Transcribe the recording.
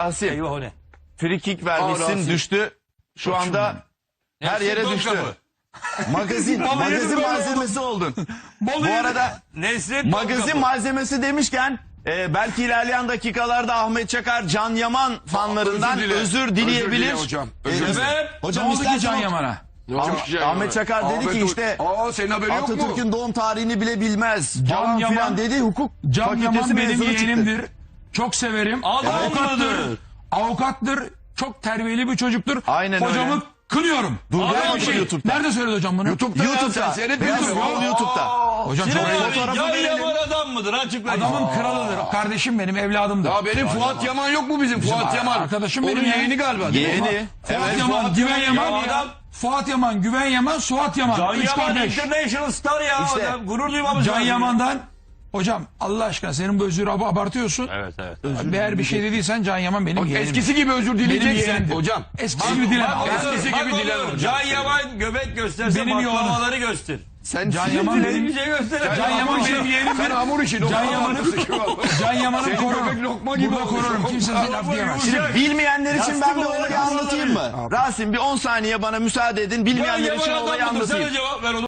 Asim. Eyvah o ne? Free kick vermişsin Rasim. düştü. Şu anda her yere düştü. Magazin, magazin malzemesi oldun. Bu arada Nesrin magazin malzemesi demişken e, belki ilerleyen dakikalarda Ahmet Çakar Can Yaman fanlarından Özür özür, dile. dileyebilir. Özür dile hocam. Özür dile. Ve Hocam Ne oldu ki Can Yaman'a? Ne olmuş ki Ahmet yani? Çakar dedi ki Ahmet- işte Aa senin haberin yok mu? Atatürk'ün doğum tarihini bile bilmez. Can Yaman- filan dedi hukuk Can fakültesi Yaman benim mezunu çıktı. yeğenimdir. Çok severim. Avukattır. Avukattır. Çok terbiyeli bir çocuktur. Aynen Hocamı öyle. kınıyorum. Durduramaz Adam mı şey, YouTube'da? Nerede söyledi hocam bunu? YouTube'da, ya YouTube'da. seyretmiyor Beyaz musun? Yol YouTube'da. Hocam çok Can verelim. Yaman adam mıdır? Açıklayın. Adamın kralıdır. Kardeşim benim, evladımdır. Ya benim Fuat Yaman yok mu bizim? Fuat Yaman. arkadaşım Onun benim ya. yeğeni galiba. Yeğeni. Fuat Evet, Yaman, Fuat Güven Yaman Yaman, ya adam. Fuat Yaman, Güven Yaman, Suat Yaman. Can Yaman. International Star ya. İşte. adam. Gurur duymamız Can. Yaman'dan Hocam Allah aşkına senin bu özürü ab- abartıyorsun. Evet evet. Eğer bir şey dediysen Can Yaman benim yeğenim. Eskisi gibi özür dileyeceksin yeğenimdir. hocam. Eskisi gibi. Bak, Eskisi gibi oluyor. dilemem. Can Yaman göbek gösterse Benim baklavaları göster. Sen Can Yaman Benim bir şey göster. Can Yaman benim yeğenimdir. Sen hamur işi. Can Yaman'ın gibi. Can Yaman'ın Senin korurum. göbek lokma gibi Burada olmuş. korurum. Kimse size laf diyemez. Şimdi bilmeyenler için ben bir Yastık olayı anlatayım mı? Rasim bir 10 saniye bana müsaade edin. Bilmeyenler için olayı anlatayım. Sana cevap ver onu.